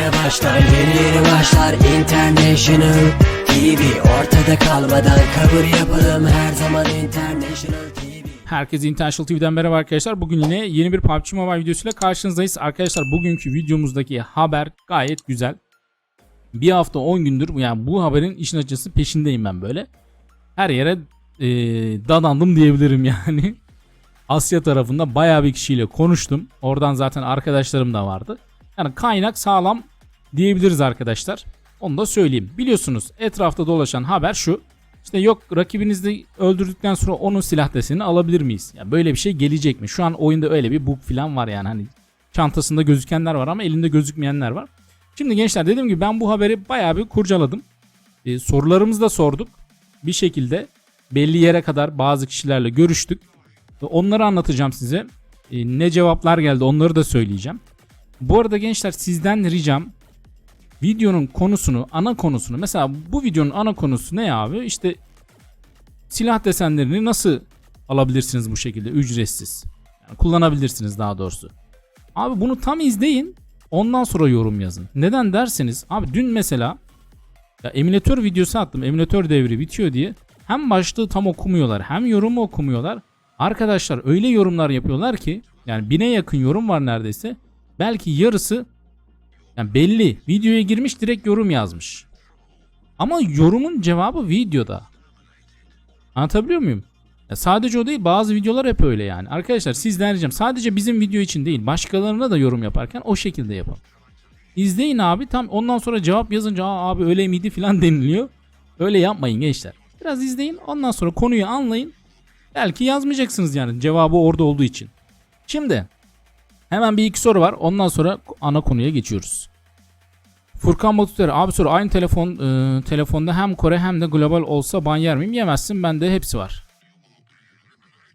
yeni başlar Yeni yeni başlar International TV Ortada kalmadan kabul yapalım Her zaman International TV Herkese International TV'den merhaba arkadaşlar. Bugün yine yeni bir PUBG Mobile videosuyla karşınızdayız. Arkadaşlar bugünkü videomuzdaki haber gayet güzel. Bir hafta 10 gündür yani bu haberin işin açısı peşindeyim ben böyle. Her yere e, dadandım diyebilirim yani. Asya tarafında bayağı bir kişiyle konuştum. Oradan zaten arkadaşlarım da vardı. Yani kaynak sağlam diyebiliriz arkadaşlar. Onu da söyleyeyim. Biliyorsunuz etrafta dolaşan haber şu. İşte yok rakibinizi öldürdükten sonra onun silah desenini alabilir miyiz? Ya böyle bir şey gelecek mi? Şu an oyunda öyle bir bug falan var yani hani çantasında gözükenler var ama elinde gözükmeyenler var. Şimdi gençler dediğim gibi ben bu haberi bayağı bir kurcaladım. Ee, sorularımızı da sorduk. Bir şekilde belli yere kadar bazı kişilerle görüştük. Onları anlatacağım size. Ee, ne cevaplar geldi onları da söyleyeceğim. Bu arada gençler sizden ricam videonun konusunu, ana konusunu mesela bu videonun ana konusu ne abi? İşte silah desenlerini nasıl alabilirsiniz bu şekilde ücretsiz? Yani kullanabilirsiniz daha doğrusu. Abi bunu tam izleyin. Ondan sonra yorum yazın. Neden derseniz abi dün mesela ya emülatör videosu attım. Emülatör devri bitiyor diye. Hem başlığı tam okumuyorlar hem yorumu okumuyorlar. Arkadaşlar öyle yorumlar yapıyorlar ki yani bine yakın yorum var neredeyse. Belki yarısı yani belli videoya girmiş direkt yorum yazmış. Ama yorumun cevabı videoda. Anlatabiliyor muyum? Ya sadece o değil bazı videolar hep öyle yani. Arkadaşlar sizden ricam sadece bizim video için değil başkalarına da yorum yaparken o şekilde yapın. İzleyin abi tam ondan sonra cevap yazınca Aa, abi öyle miydi filan deniliyor. Öyle yapmayın gençler. Biraz izleyin ondan sonra konuyu anlayın. Belki yazmayacaksınız yani cevabı orada olduğu için. Şimdi hemen bir iki soru var ondan sonra ana konuya geçiyoruz. Furkan Batuter abi soru aynı telefon e, telefonda hem Kore hem de global olsa ban yer miyim? Yemezsin bende hepsi var.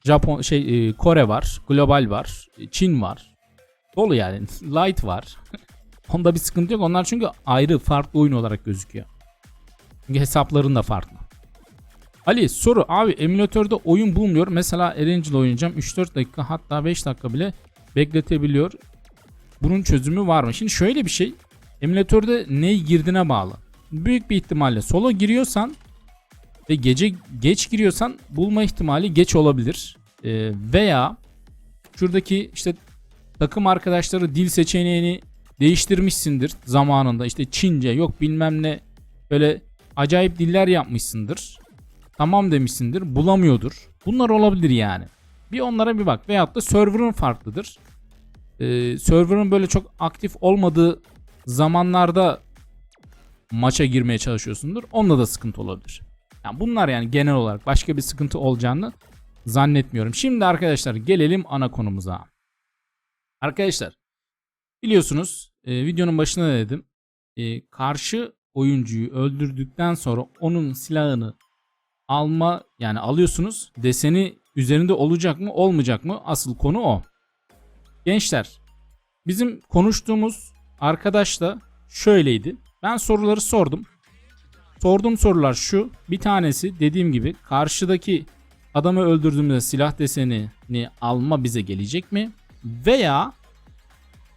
Japon şey e, Kore var, global var, Çin var. Dolu yani. Light var. Onda bir sıkıntı yok. Onlar çünkü ayrı farklı oyun olarak gözüküyor. Çünkü hesapların da farklı. Ali soru abi emülatörde oyun bulmuyor. Mesela Erangel oynayacağım 3-4 dakika hatta 5 dakika bile bekletebiliyor. Bunun çözümü var mı? Şimdi şöyle bir şey. Emülatörde ne girdiğine bağlı. Büyük bir ihtimalle solo giriyorsan ve gece geç giriyorsan bulma ihtimali geç olabilir. Ee, veya şuradaki işte takım arkadaşları dil seçeneğini değiştirmişsindir zamanında. İşte Çince yok bilmem ne böyle acayip diller yapmışsındır. Tamam demişsindir bulamıyordur. Bunlar olabilir yani. Bir onlara bir bak. Veyahut da server'ın farklıdır. Ee, server'ın böyle çok aktif olmadığı zamanlarda maça girmeye çalışıyorsundur. Onda da sıkıntı olabilir. Yani bunlar yani genel olarak başka bir sıkıntı olacağını zannetmiyorum. Şimdi arkadaşlar gelelim ana konumuza. Arkadaşlar biliyorsunuz e, videonun başında da dedim. E, karşı oyuncuyu öldürdükten sonra onun silahını alma yani alıyorsunuz. Deseni üzerinde olacak mı olmayacak mı? Asıl konu o. Gençler bizim konuştuğumuz arkadaş da şöyleydi. Ben soruları sordum. Sorduğum sorular şu. Bir tanesi dediğim gibi karşıdaki adamı öldürdüğümüzde silah desenini alma bize gelecek mi? Veya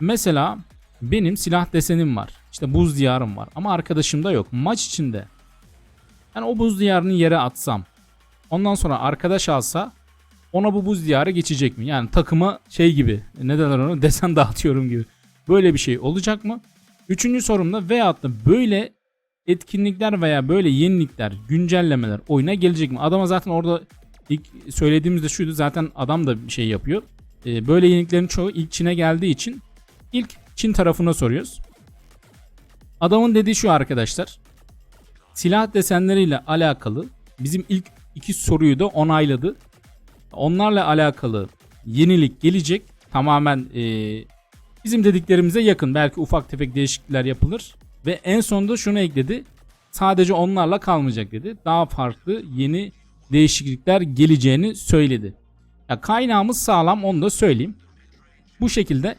mesela benim silah desenim var. İşte buz diyarım var ama arkadaşımda yok. Maç içinde. Yani o buz diyarını yere atsam. Ondan sonra arkadaş alsa ona bu buz diyarı geçecek mi? Yani takıma şey gibi ne derler onu desen dağıtıyorum gibi. Böyle bir şey olacak mı? Üçüncü sorumda veyahut da böyle etkinlikler veya böyle yenilikler, güncellemeler oyuna gelecek mi? Adama zaten orada ilk söylediğimizde şuydu zaten adam da bir şey yapıyor. Ee, böyle yeniliklerin çoğu ilk Çin'e geldiği için ilk Çin tarafına soruyoruz. Adamın dediği şu arkadaşlar. Silah desenleriyle alakalı bizim ilk iki soruyu da onayladı. Onlarla alakalı yenilik gelecek. Tamamen e, bizim dediklerimize yakın. Belki ufak tefek değişiklikler yapılır. Ve en sonunda şunu ekledi. Sadece onlarla kalmayacak dedi. Daha farklı yeni değişiklikler geleceğini söyledi. Ya kaynağımız sağlam onu da söyleyeyim. Bu şekilde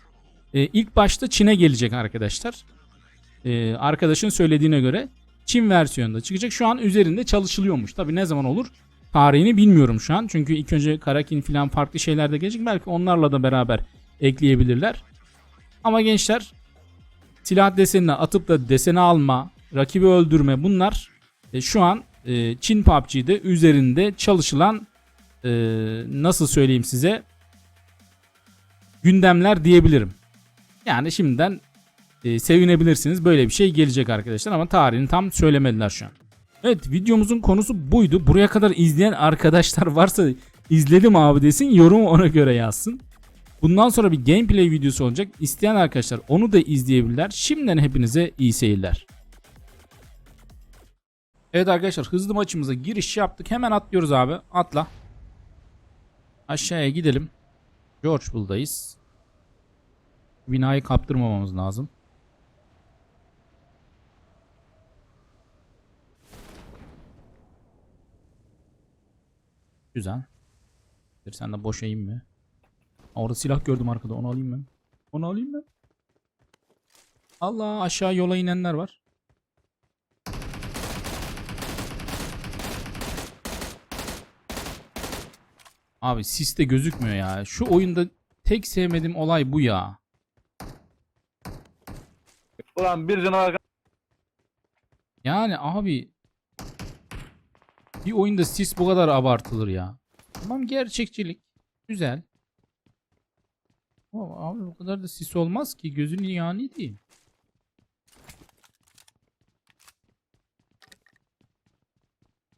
e, ilk başta Çin'e gelecek arkadaşlar. E, arkadaşın söylediğine göre Çin versiyonunda çıkacak. Şu an üzerinde çalışılıyormuş. Tabi ne zaman olur tarihini bilmiyorum şu an. Çünkü ilk önce Karakin falan farklı şeyler de gelecek. Belki onlarla da beraber ekleyebilirler. Ama gençler silah desenini atıp da deseni alma, rakibi öldürme bunlar e, şu an e, Çin PUBG'de üzerinde çalışılan e, nasıl söyleyeyim size gündemler diyebilirim. Yani şimdiden e, sevinebilirsiniz. Böyle bir şey gelecek arkadaşlar ama tarihini tam söylemediler şu an. Evet videomuzun konusu buydu. Buraya kadar izleyen arkadaşlar varsa izledim abi desin yorumu ona göre yazsın. Bundan sonra bir gameplay videosu olacak. İsteyen arkadaşlar onu da izleyebilirler. Şimdiden hepinize iyi seyirler. Evet arkadaşlar hızlı maçımıza giriş yaptık. Hemen atlıyoruz abi. Atla. Aşağıya gidelim. Georgepool'dayız. Binayı kaptırmamamız lazım. Güzel. Sen de boş eğim mi? Aa, Orada silah gördüm arkada. Onu alayım ben. Onu alayım ben. Allah aşağı yola inenler var. Abi sis de gözükmüyor ya. Şu oyunda tek sevmediğim olay bu ya. Ulan bir canavar Yani abi bir oyunda sis bu kadar abartılır ya. Tamam gerçekçilik. Güzel. Ama abi bu kadar da sis olmaz ki. Gözün yani değil.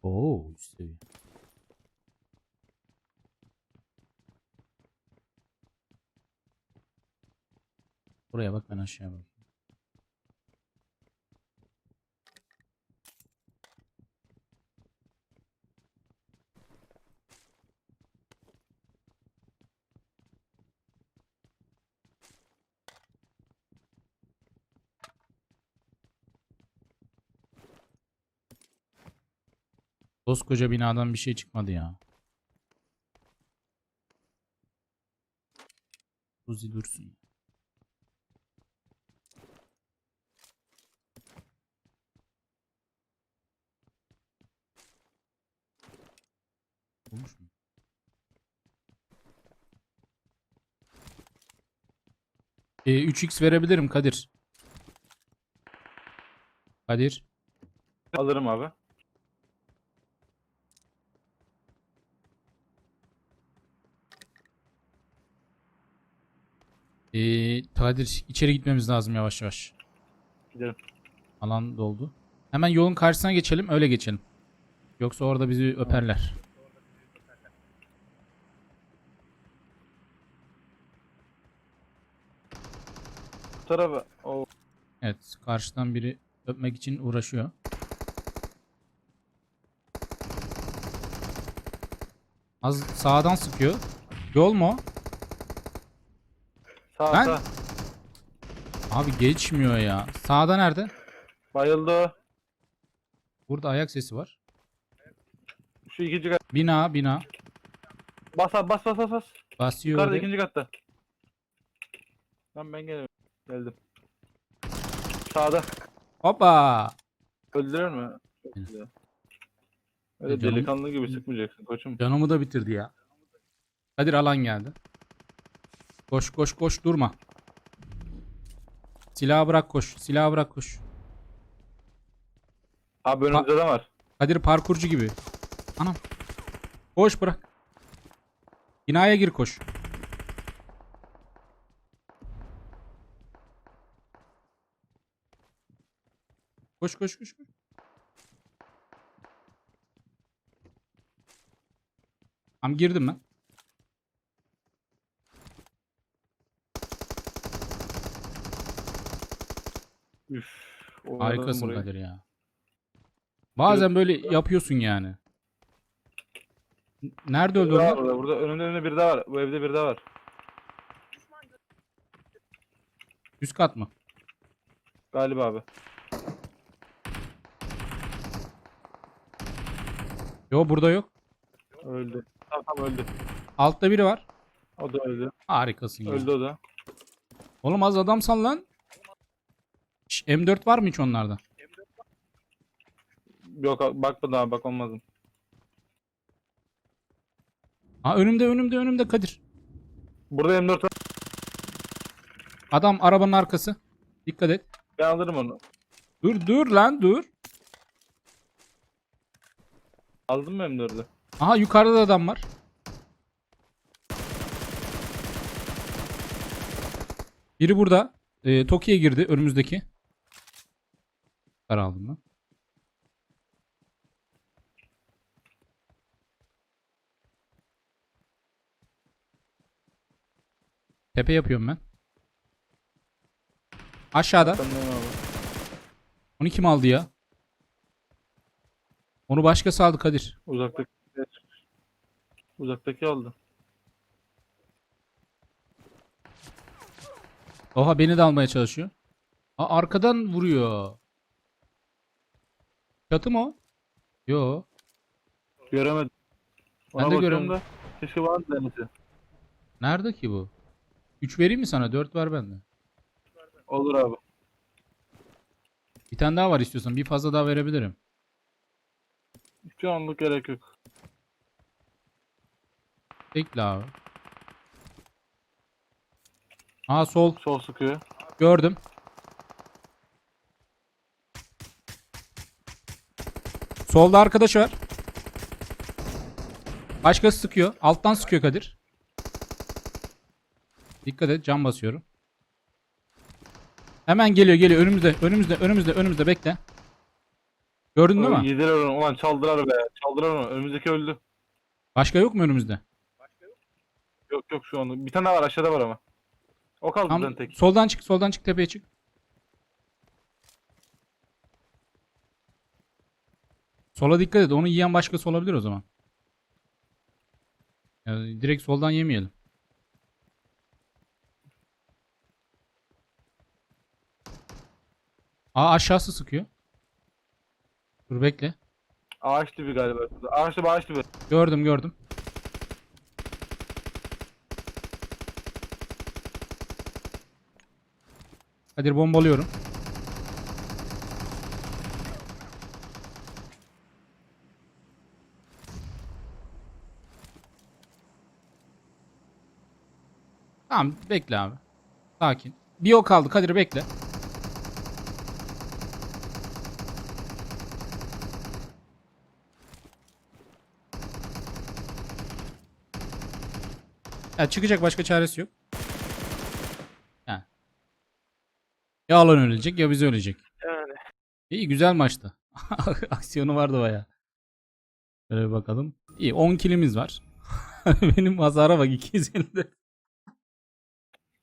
Oo, üst. Buraya bak ben aşağıya bak. Koskoca binadan bir şey çıkmadı ya. Uzi dursun. Olmuş mu? E, 3x verebilirim Kadir. Kadir. alırım abi. Ee, Kadir içeri gitmemiz lazım yavaş yavaş. Gidelim. Alan doldu. Hemen yolun karşısına geçelim öyle geçelim. Yoksa orada bizi öperler. Bu tarafa. O Evet karşıdan biri öpmek için uğraşıyor. Az sağdan sıkıyor. Yol mu? o? sağ Ben- sağ. Abi geçmiyor ya. Sağda nerede? Bayıldı. Burada ayak sesi var. Şu ikinci kat. Bina bina. Bas abi bas bas bas bas. Basıyor. Yukarıda ikinci katta. Lan ben geliyorum. Geldim. Sağda. Hoppa. Öldürür mü? Güzel. Öyle Canım- delikanlı gibi sıkmayacaksın koçum. Canımı da bitirdi ya. Kadir alan geldi. Koş koş koş durma. Silahı bırak koş. Silahı bırak koş. Abi önümüzde de var. Kadir parkurcu gibi. Anam. Koş bırak. Binaya gir koş. Koş koş koş. koş. Tam girdim ben. Harikasın burayı. Kadir ya. Bazen böyle yapıyorsun yani. Nerede öldü Biri var onlar? burada, burada önünde önünde bir daha var. Bu evde bir daha var. Üst kat mı? Galiba abi. Yo burada yok. Öldü. Tamam tamam öldü. Altta biri var. O da öldü. Harikasın ya. Öldü o da. Oğlum az adam sal lan. Şş, M4 var mı hiç onlarda? Yok abi, bakmadım abi bak olmazım. Ha önümde önümde önümde Kadir. Burada M4 var. Adam arabanın arkası. Dikkat et. Ben alırım onu. Dur dur lan dur. Aldın mı M4'ü? Aha yukarıda da adam var. Biri burada. Ee, Toki'ye girdi önümüzdeki. Para aldım ben. Tepe yapıyorum ben. Aşağıda. Onu kim aldı ya? Onu başkası aldı Kadir. Uzaktaki. Uzaktaki aldı. Oha beni de almaya çalışıyor. Aa, arkadan vuruyor. Çatı mı o? Yo. Göremedim. Ben de bakıyorum göremedim. da. Keşke bana da denese. Nerede ki bu? 3 vereyim mi sana? 4 var bende. Olur abi. Bir tane daha var istiyorsan. Bir fazla daha verebilirim. Şu anlık gerek yok. Bekle abi. Aa sol. Sol sıkıyor. Gördüm. Solda arkadaş var. Başkası sıkıyor. Alttan sıkıyor Kadir. Dikkat et cam basıyorum. Hemen geliyor geliyor önümüzde önümüzde önümüzde önümüzde bekle. Gördün değil mi? Yediler onu. Ulan çaldılar be. Çaldılar onu. Önümüzdeki öldü. Başka yok mu önümüzde? Yok yok şu anda. Bir tane daha var aşağıda var ama. O kaldı Tam tek. soldan çık soldan çık tepeye çık. Sola dikkat et. Onu yiyen başkası olabilir o zaman. Yani direkt soldan yemeyelim. Aa aşağısı sıkıyor. Dur bekle. Ağaç dibi galiba. Ağaç dibi ağaç dibi. Gördüm gördüm. Kadir bombalıyorum. Tamam bekle abi. Sakin. Bir ok kaldı Kadir bekle. Ya çıkacak başka çaresi yok. Ha. Ya alan ölecek ya biz ölecek. Yani. İyi güzel maçtı. Aksiyonu vardı baya. Şöyle bir bakalım. İyi 10 kilimiz var. Benim hasara bak 250.